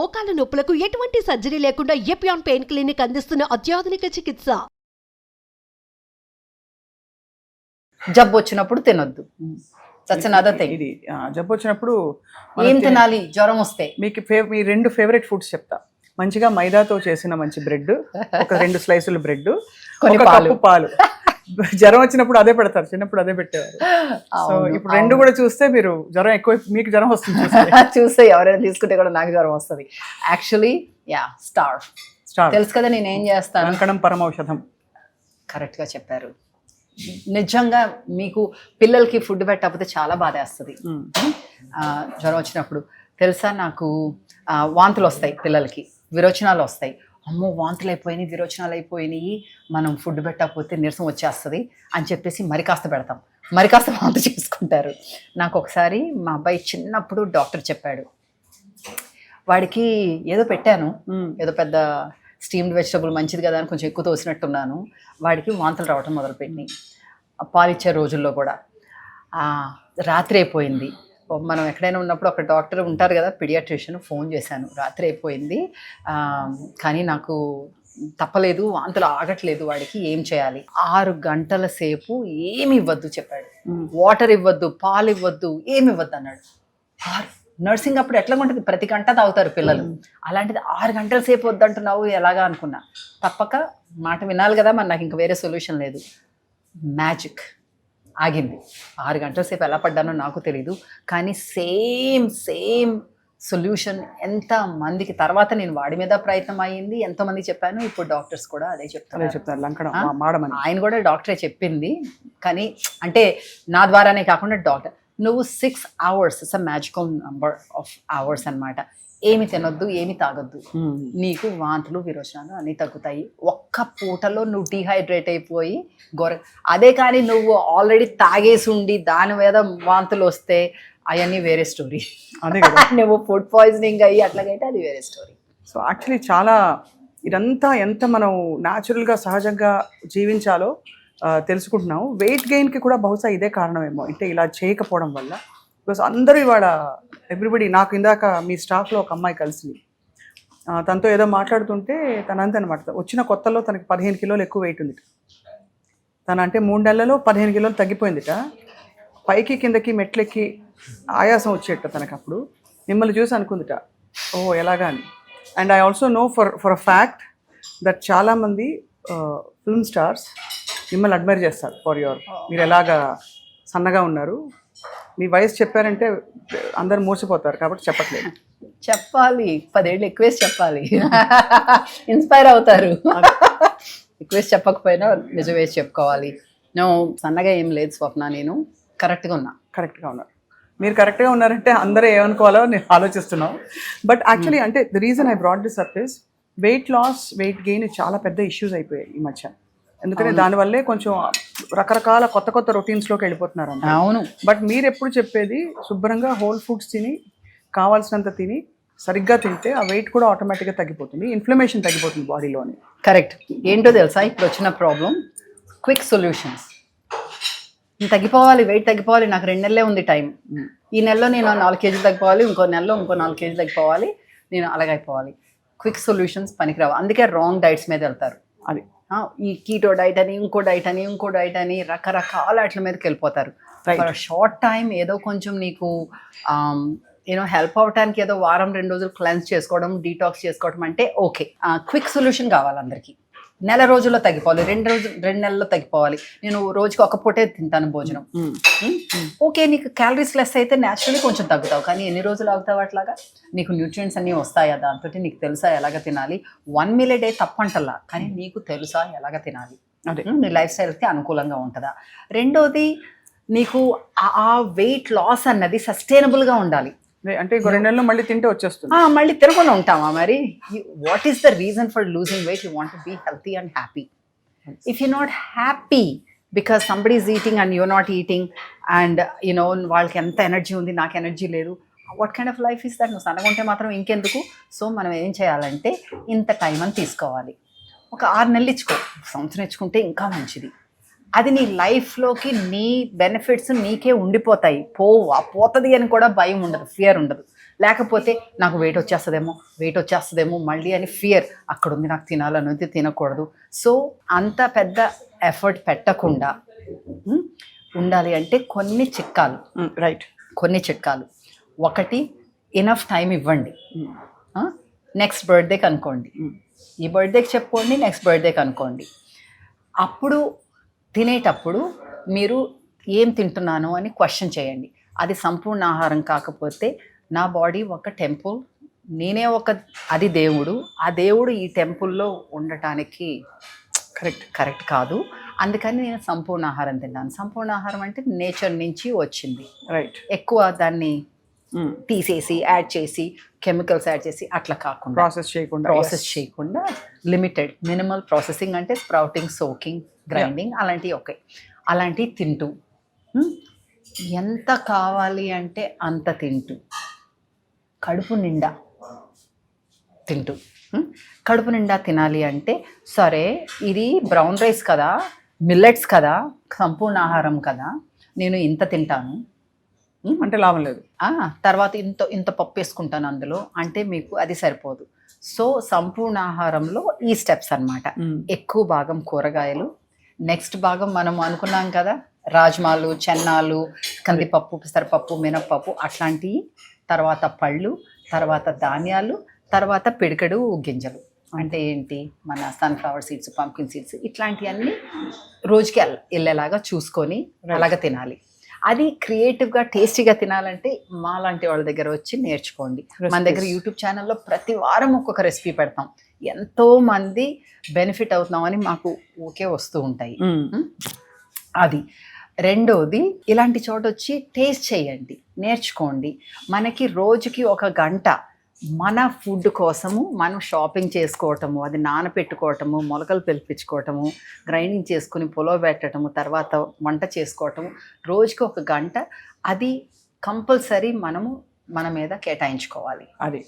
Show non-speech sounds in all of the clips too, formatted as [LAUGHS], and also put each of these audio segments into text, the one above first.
మోకాల నొప్పులకు ఎటువంటి సర్జరీ లేకుండా ఎపియాన్ పెయిన్ క్లినిక్ అందిస్తున్న అత్యాధునిక చికిత్స. జబ్బు వచ్చినప్పుడు తినొద్దు. సచ్ అనదర్ థింగ్ ఇది జబ్బు వచ్చినప్పుడు ఏం తినాలి? జ్వరం వస్తే. మీకు మీ రెండు ఫేవరెట్ ఫుడ్స్ చెప్తా. మంచిగా మైదాతో చేసిన మంచి బ్రెడ్ ఒక రెండు స్లైసుల బ్రెడ్ [LAUGHS] కొన్ని ఒక పాలు. కప్పు పాలు. జ్వరం వచ్చినప్పుడు అదే పెడతారు చిన్నప్పుడు అదే పెట్టేవారు. సో ఇప్పుడు రెండు కూడా చూస్తే మీరు జ్వరం ఎక్కువ మీకు జ్వరం వస్తుంది చూస్తే. [LAUGHS] ఎవరైనా తీసుకుంటే కూడా నాకు జ్వరం వస్తుంది. యాక్చువల్లీ యా స్టార్ స్టార్ తెలుసు కదా నేను ఏం చేస్తాను? కంకణం పరమౌషధం. కరెక్ట్గా చెప్పారు. నిజంగా మీకు పిల్లలకి ఫుడ్ పెట్టకపోతే చాలా బాధ వేస్తుంది మ్మ్. ఆ, జ్వరం వచ్చినప్పుడు. తెలుసా నాకు? వాంతులు వస్తాయి పిల్లలకి. విరోచనాలు వస్తాయి. అమ్మో వాంతులు అయిపోయినాయి విరోచనాలు అయిపోయినాయి మనం ఫుడ్ పెట్టకపోతే నీరసం వచ్చేస్తుంది అని చెప్పేసి మరి కాస్త పెడతాం. మరి కాస్త వాంత [LAUGHS] చేసుకుంటారు. నాకు ఒకసారి మా అబ్బాయి చిన్నప్పుడు డాక్టర్ చెప్పాడు. వాడికి ఏదో పెట్టాను. ఏదో పెద్ద స్టీమ్డ్ వెజిటబుల్ మంచిది కదా అని కొంచెం ఎక్కువ తోసినట్టున్నాను. వాడికి వాంతలు రావటం మొదలుపెట్టినాయి. పాలిచ్చే రోజుల్లో కూడా. రాత్రి అయిపోయింది. మనం ఎక్కడైనా ఉన్నప్పుడు ఒక డాక్టర్ ఉంటారు కదా పిడియాట్రిషియన్ ఫోన్ చేశాను. రాత్రి అయిపోయింది. కానీ నాకు తప్పలేదు వాంతులు ఆగట్లేదు వాడికి ఏం చేయాలి? ఆరు గంటల సేపు ఏమి ఇవ్వద్దు చెప్పాడు. వాటర్ ఇవ్వద్దు పాలు ఇవ్వద్దు ఏమి ఇవ్వద్దు అన్నాడు. ఆరు. నర్సింగ్ అప్పుడు ఎట్లా ఉంటుంది? ప్రతి గంట తాగుతారు పిల్లలు. అలాంటిది ఆరు గంటల సేపు వద్దంటున్నావు ఎలాగా అనుకున్నా. తప్పక మాట వినాలి కదా మరి నాకు ఇంకా వేరే సొల్యూషన్ లేదు. మ్యాజిక్. ఆగింది. ఆరు గంటల సేపు ఎలా పడ్డానో నాకు తెలీదు. కానీ సేమ్ సేమ్ సొల్యూషన్ ఎంత మందికి తర్వాత నేను వాడి మీద ప్రయత్నం అయ్యింది ఎంతో మంది చెప్పాను. ఇప్పుడు డాక్టర్స్ కూడా అదే అదే చెప్తారు చెప్తారు లంకడం మాడమని. ఆయన కూడా డాక్టరే చెప్పింది. కానీ అంటే నా ద్వారానే కాకుండా డాక్టర్ నువ్వు six hours it's a magical number of hours అన్నమాట. ఏమి తినొద్దు ఏమి తాగొద్దు. నీకు వాంతులు విరోచనాలు అన్నీ తగ్గుతాయి. ఒక్క పూటలో నువ్వు డీహైడ్రేట్ అయిపోయి గొర అదే కానీ నువ్వు ఆల్రెడీ తాగేసి ఉండి దాని మీద వాంతులు వస్తే అవన్నీ వేరే స్టోరీ అదే కదా. [LAUGHS] నువ్వు ఫుడ్ పాయిజనింగ్ అయ్యి అట్లాగైతే అది వేరే స్టోరీ సో యాక్చువల్లీ చాలా ఇదంతా ఎంత మనం న్యాచురల్గా సహజంగా జీవించాలో ఆ, తెలుసుకుంటున్నాం వెయిట్ గెయిన్కి కూడా బహుశా ఇదే కారణమేమో. అంటే ఇలా చేయకపోవడం వల్ల బికాస్ అందరూ ఇవాళ ఎవ్రీబడి నాకు ఇందాక మీ స్టాఫ్లో ఒక అమ్మాయి కలిసింది. తనతో ఏదో మాట్లాడుతుంటే తనంతే అనమాట వచ్చిన కొత్తలో తనకి పదిహేను కిలోలు ఎక్కువ వెయిట్ ఉంది తన అంటే మూడు నెలలలో పదిహేను కిలోలు తగ్గిపోయిందిట. పైకి కిందకి మెట్లెక్కి ఆయాసం వచ్చేట తనకు అప్పుడు. మిమ్మల్ని చూసి అనుకుందిట. ఓ ఎలాగా అని. And I also know for for a fact that చాలామంది ఫిల్మ్ స్టార్స్ మిమ్మల్ని అడ్మైర్ చేస్తారు ఫర్ యువర్ మీరు ఎలాగా సన్నగా ఉన్నారు. మీ వయసు చెప్పారంటే అందరు మోసపోతారు కాబట్టి చెప్పట్లేదు. చెప్పాలి. పదేళ్ళు ఎక్కువేసి చెప్పాలి. ఇన్స్పైర్ అవుతారు. ఎక్కువేసి చెప్పకపోయినా నిజం వేసి చెప్పుకోవాలి. నువ్వు సన్నగా ఏం లేదు స్వప్న నేను కరెక్ట్గా ఉన్నా. కరెక్ట్గా ఉన్నారు. మీరు కరెక్ట్గా ఉన్నారంటే అందరూ ఏమనుకోవాలో నేను ఆలోచిస్తున్నాను బట్ యాక్చువల్లీ అంటే the reason I brought this up is weight loss weight gain చాలా పెద్ద ఇష్యూస్ అయిపోయాయి ఈ మధ్య. ఎందుకంటే దానివల్లే కొంచెం రకరకాల కొత్త కొత్త రొటీన్స్లోకి వెళ్ళిపోతున్నారు. అవును. బట్ మీరు ఎప్పుడు చెప్పేది శుభ్రంగా హోల్ ఫుడ్స్ తిని కావాల్సినంత తిని సరిగ్గా తింటే ఆ వెయిట్ కూడా ఆటోమేటిక్గా తగ్గిపోతుంది. ఇన్ఫ్లమేషన్ తగ్గిపోతుంది బాడీలోని కరెక్ట్ ఏంటో తెలుసా? ఇప్పుడు వచ్చిన ప్రాబ్లం క్విక్ సొల్యూషన్స్ తగ్గిపోవాలి వెయిట్ తగ్గిపోవాలి నాకు రెండు నెలలే ఉంది టైం ఈ నెలలో నేను నాలుగు కేజీలు తగ్గిపోవాలి ఇంకో నెలలో ఇంకో నాలుగు కేజీలు తగ్గిపోవాలి నేను అలాగే అయిపోవాలి క్విక్ సొల్యూషన్స్ పనికిరావు. అందుకే రాంగ్ డైట్స్ మీద వెళ్తారు. అది. ఈ కీటో డైట్ అని ఇంకో డైట్ అని ఇంకో డైట్ అని రకరకాల వాటి మీదకి వెళ్ళిపోతారు. షార్ట్ టైం ఏదో కొంచెం నీకు యూనో హెల్ప్ అవడానికి ఏదో వారం రెండు రోజులు క్లెన్స్ చేసుకోవడం డీటాక్స్ చేసుకోవడం అంటే ఓకే క్విక్ సొల్యూషన్ కావాలి అందరికీ. నెల రోజుల్లో తగ్గిపోవాలి. రెండు రోజు రెండు నెలల్లో తగ్గిపోవాలి. నేను రోజుకి ఒక పూటే తింటాను భోజనం. ఓకే నీకు క్యాలరీస్ లెస్ అయితే న్యాచురల్లీ కొంచెం తగ్గుతావు. కానీ ఎన్ని రోజులు అవుతావు అట్లాగా? నీకు న్యూట్రియంట్స్ అన్నీ వస్తాయా? దాంతో నీకు తెలుసా ఎలాగ తినాలి? వన్ మీల్ డే తప్పంటల్లా. కానీ నీకు తెలుసా ఎలాగ తినాలి? అదే. ఉమ్, నీ లైఫ్ స్టైల్కి అనుకూలంగా ఉంటుందా? రెండోది నీకు ఆ- వెయిట్ లాస్ అన్నది సస్టైనబుల్గా ఉండాలి. అంటే రెండు నెలలు మళ్ళీ తింటే వచ్చేస్తుంది. మళ్ళీ తినకుండా ఉంటామా మరి? What is the reason for losing weight you want be healthy and happy if you not happy because somebody is eating and you not eating and you know వాళ్ళకి ఎంత ఎనర్జీ ఉంది నాకు ఎనర్జీ లేదు what kind of life is that నువ్వు సన్నగుంటే మాత్రం ఇంకెందుకు? So మనం ఏం చేయాలంటే ఇంత టైం అని తీసుకోవాలి. ఒక ఆరు నెలలు ఇచ్చుకో. సంవత్సరం ఇచ్చుకుంటే ఇంకా మంచిది. అది నీ లైఫ్లోకి నీ బెనిఫిట్స్ నీకే ఉండిపోతాయి. పోవు. ఆ పోతుంది అని కూడా భయం ఉండదు. ఫియర్ ఉండదు. లేకపోతే నాకు వెయిట్ వచ్చేస్తుందేమో వెయిట్ వచ్చేస్తుందేమో మళ్ళీ అని ఫియర్ అక్కడ ఉంది నాకు తినాలని ఉంది తినకూడదు. సో అంత పెద్ద ఎఫర్ట్ పెట్టకుండా ఉండాలి అంటే కొన్ని చిట్కాలు. రైట్ కొన్ని చిట్కాలు. ఒకటి ఇనఫ్ టైం ఇవ్వండి. నెక్స్ట్ బర్త్డేకి అనుకోండి. ఈ బర్త్డేకి చెప్పుకోండి నెక్స్ట్ బర్త్డేకి అనుకోండి. అప్పుడు తినేటప్పుడు మీరు ఏం తింటున్నాను అని క్వశ్చన్ చేయండి. అది సంపూర్ణ ఆహారం కాకపోతే నా బాడీ ఒక టెంపుల్ నేనే ఒక అది దేవుడు ఆ దేవుడు ఈ టెంపుల్లో ఉండటానికి కరెక్ట్ కరెక్ట్ కాదు. అందుకని నేను సంపూర్ణ ఆహారం తిన్నాను. సంపూర్ణ ఆహారం అంటే నేచర్ నుంచి వచ్చింది. రైట్ ఎక్కువ దాన్ని తీసేసి యాడ్ చేసి కెమికల్స్ యాడ్ చేసి అట్లా కాకుండా ప్రాసెస్ చేయకుండా ప్రాసెస్ చేయకుండా లిమిటెడ్ మినిమల్ ప్రాసెసింగ్ అంటే స్ప్రౌటింగ్ సోకింగ్ గ్రైండింగ్ అలాంటివి ఓకే. అలాంటివి తింటూ? ఎంత కావాలి అంటే అంత తింటూ. కడుపు నిండా తింటూ? కడుపు నిండా తినాలి అంటే సరే ఇది బ్రౌన్ రైస్ కదా మిల్లెట్స్ కదా సంపూర్ణ ఆహారం కదా నేను ఇంత తింటాను. అంటే లాభం లేదు. తర్వాత ఇంత ఇంత పప్పు వేసుకుంటాను అందులో అంటే మీకు అది సరిపోదు. సో సంపూర్ణ ఆహారంలో ఈ స్టెప్స్ అన్నమాట. ఎక్కువ భాగం కూరగాయలు నెక్స్ట్ భాగం మనం అనుకున్నాం కదా రాజ్మాలు చెన్నాలు కందిపప్పు పెసరపప్పు మినప్పప్పు అట్లాంటివి తర్వాత పళ్ళు తర్వాత ధాన్యాలు తర్వాత పిడికెడు గింజలు. అంటే ఏంటి? మన సన్ఫ్లవర్ సీడ్స్ పంకిన్ సీడ్స్ ఇట్లాంటివన్నీ రోజుకి వెళ్ళ- వెళ్ళేలాగా చూసుకొని అలాగ తినాలి. అది క్రియేటివ్గా టేస్టీగా తినాలంటే మా లాంటి వాళ్ళ దగ్గర వచ్చి నేర్చుకోండి. మన దగ్గర. యూట్యూబ్ ఛానల్లో ప్రతి వారం ఒక్కొక్క రెసిపీ పెడతాం. ఎంతో మంది బెనిఫిట్ అవుతున్నామని మాకు ఓకే వస్తూ ఉంటాయి. అది. రెండోది ఇలాంటి చోట వచ్చి టేస్ట్ చేయండి నేర్చుకోండి. మనకి రోజుకి ఒక గంట మన ఫుడ్ కోసము మనం షాపింగ్ చేసుకోవటము అది నానపెట్టుకోవటము మొలకలు పిలిపించుకోవటము గ్రైండింగ్ చేసుకుని పొలో పెట్టడము తర్వాత వంట చేసుకోవటము రోజుకి ఒక గంట అది కంపల్సరీ మనము మన మీద కేటాయించుకోవాలి. అది.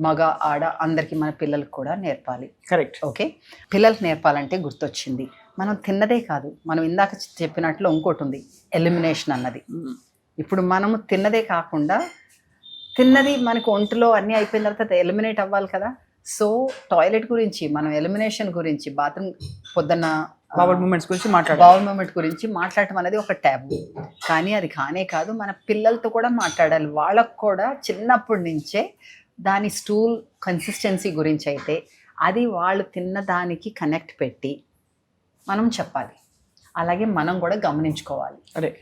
మగ ఆడ అందరికీ మన పిల్లలకు కూడా నేర్పాలి. Correct okay? పిల్లలకు నేర్పాలంటే గుర్తొచ్చింది. మనం తిన్నదే కాదు మనం ఇందాక చెప్పినట్లు ఇంకోటి ఉంది ఎలిమినేషన్ అన్నది. ఇప్పుడు మనము తిన్నదే కాకుండా తిన్నది మనకు ఒంటిలో అన్నీ అయిపోయిన తర్వాత ఎలిమినేట్ అవ్వాలి కదా? సో టాయిలెట్ గురించి మనం ఎలిమినేషన్ గురించి బాత్రూమ్ పొద్దున్న పవర్ మూమెంట్స్ గురించి మాట్లాడాలి. బౌల్ మూమెంట్ గురించి మాట్లాడటం అనేది ఒక ట్యాబు కానీ అది కానే కాదు మన పిల్లలతో కూడా మాట్లాడాలి. వాళ్ళకు కూడా చిన్నప్పటి నుంచే దాని స్టూల్ కన్సిస్టెన్సీ గురించి అయితే అది వాళ్ళు తిన్న దానికి కనెక్ట్ పెట్టి మనం చెప్పాలి. అలాగే మనం కూడా గమనించుకోవాలి. అదే?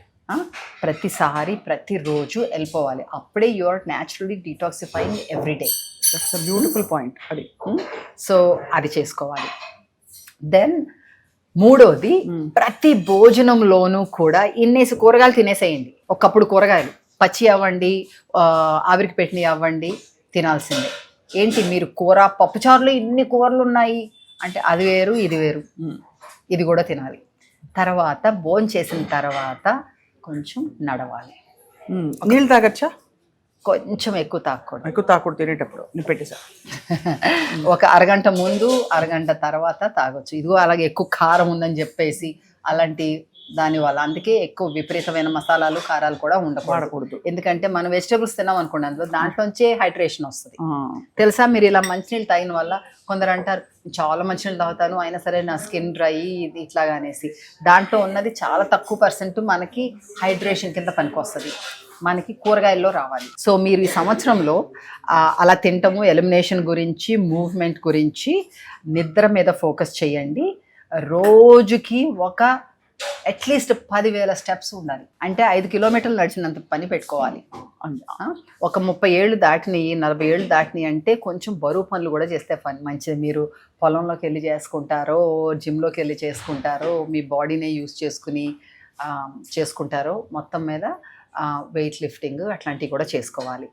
ప్రతిసారి ప్రతిరోజు వెళ్ళిపోవాలి. అప్పుడే you are naturally detoxifying every day that's a beautiful point అది. సో అది చేసుకోవాలి. దెన్ మూడోది Mm. ప్రతి భోజనంలోనూ కూడా ఇన్నేసి కూరగాయలు తినేసేయండి. ఒకప్పుడు కూరగాయలు. పచ్చి అవ్వండి ఆవిరికి పెట్టినవి అవ్వండి. తినాల్సిందే. ఏంటి? మీరు కూర పప్పుచారులో ఇన్ని కూరలు ఉన్నాయి. అంటే అది వేరు ఇది వేరు. ఇది కూడా తినాలి. తర్వాత భోజనం చేసిన తర్వాత కొంచెం నడవాలి. నీళ్ళు తాగచ్చా? కొంచెం ఎక్కువ తాకూడదు ఎక్కువ తాకూడదు తినేటప్పుడు. నేను పెట్టేసా. [LAUGHS] ఒక అరగంట ముందు అరగంట తర్వాత తాగొచ్చు. ఇదిగో అలాగే ఎక్కువ కారం ఉందని చెప్పేసి అలాంటి దాని వల్ల అందుకే ఎక్కువ విపరీతమైన మసాలాలు కారాలు కూడా ఉండకూడదు. ఎందుకంటే మనం వెజిటేబుల్స్ తిన్నాం అనుకోండి అందులో దాంట్లోంచే హైడ్రేషన్ వస్తుంది. తెలుసా మీరు ఇలా మంచినీళ్ళు తాగిన వల్ల కొందరు అంటారు చాలా మంచినీళ్ళు తాగుతాను అయినా సరే నా స్కిన్ డ్రై ఇది ఇట్లాగా అనేసి. దాంట్లో ఉన్నది చాలా తక్కువ పర్సెంట్ మనకి హైడ్రేషన్ కింద పనికొస్తుంది. మనకి కూరగాయల్లో రావాలి. సో మీరు ఈ సంవత్సరంలో అలా తింటము ఎలిమినేషన్ గురించి మూవ్మెంట్ గురించి నిద్ర మీద ఫోకస్ చేయండి. రోజుకి ఒక అట్లీస్ట్ పదివేల స్టెప్స్ ఉండాలి. అంటే ఐదు కిలోమీటర్లు నడిచినంత పని పెట్టుకోవాలి. ఒక ముప్పై ఏళ్ళు దాటినాయి నలభై ఏళ్ళు దాటినాయి అంటే కొంచెం బరువు పనులు కూడా చేస్తే పని. మంచిది. మీరు పొలంలోకి వెళ్ళి చేసుకుంటారో జిమ్లోకి వెళ్ళి చేసుకుంటారో మీ బాడీనే యూస్ చేసుకుని చేసుకుంటారో మొత్తం మీద వెయిట్ లిఫ్టింగ్ అట్లాంటివి కూడా చేసుకోవాలి.